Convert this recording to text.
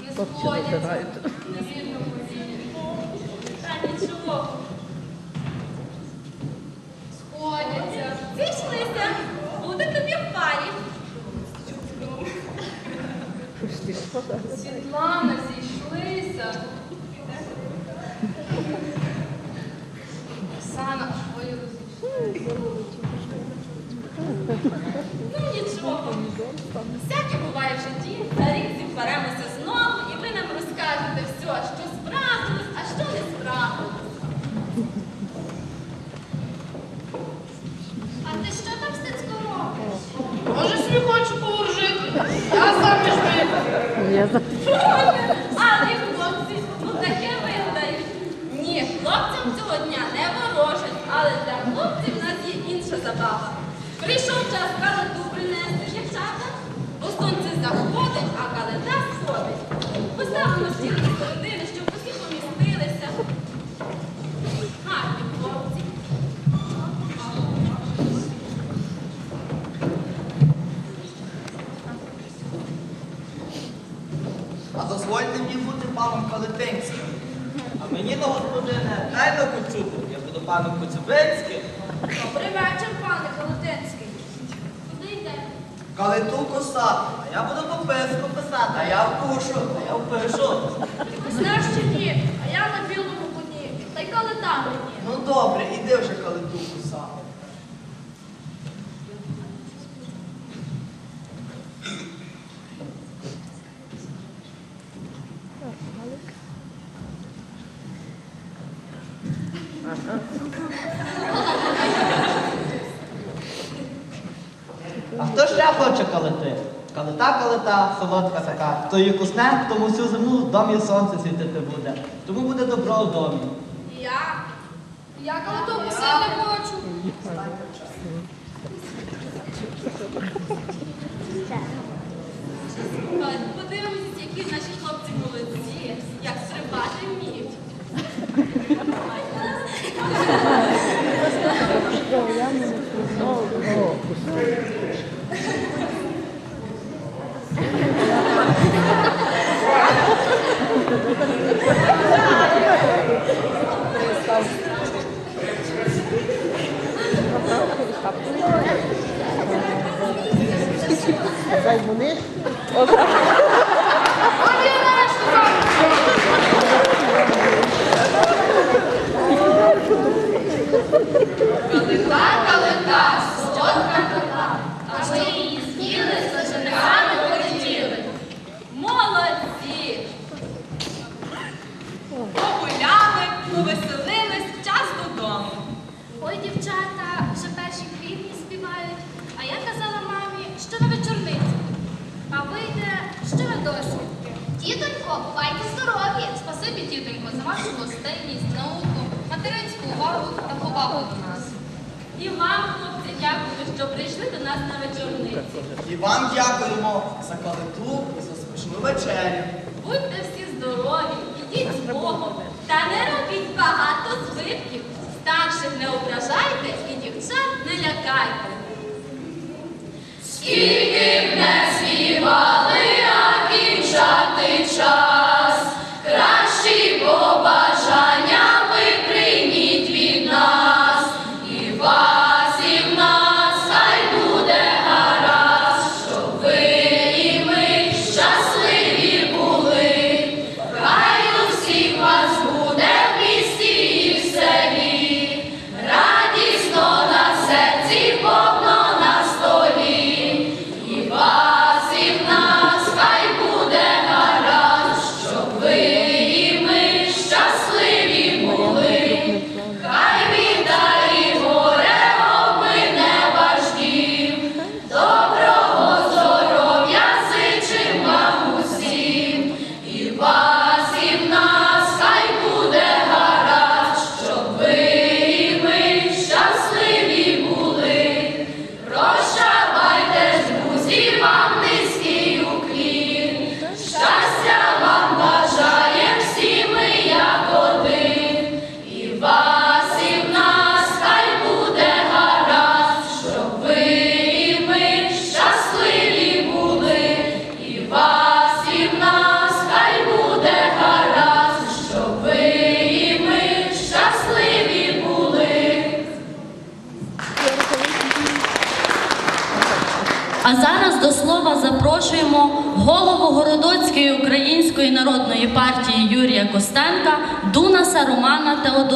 Хлопці нічого. Сходяться, зійшлися, буде тобі в парі. Світлана, зійшлися. Оксана, ой, розійшлися. Gracias. Дозвольте мені бути паном Калетинським. А мені на господине дай на Коцюбу. Я буду паном Коцюбинським. Добрий вечір, пане Калетинський. Куди йдете? Калиту косати. А я буду пописку писати, а я вкушу, а я впишу. Ти знаєш чи ні? А я на білому коні. Та й калита мені. Ну добре, іди вже калиту кусати. А хто ще хоче калити? Калита, калита, солодка така. Хто її кусне, тому всю зиму в домі сонце світити буде. Тому буде добро в домі. І Я? Я калиту писати хочу. Ой, Подивимось, які наші хлопці молодці, Дай вони. Калита, калита, солодка калита, а ми її з'їли, за женихами полетіли. Молодці! Погуляли, повеселились, час додому. Ой, дівчата, вже перші квітні співають. А я казала мамі, що на вечорниці. А вийде, що на досвідки. Тітонько, бувайте здорові! Спасибі, тітонько, за вашу гостинність, науку, материнську увагу та повагу до нас. І вам, хлопці, дякую, що прийшли до нас на вечорниці. І вам дякуємо за калиту і за смачну вечерю. Будьте всі здорові, ідіть з Богом, та не робіть багато збитків. Старших не ображайте і дівчат не лякайте. А зараз до слова запрошуємо голову Городоцької української народної партії Юрія Костенка Дунаса Романа Теодора.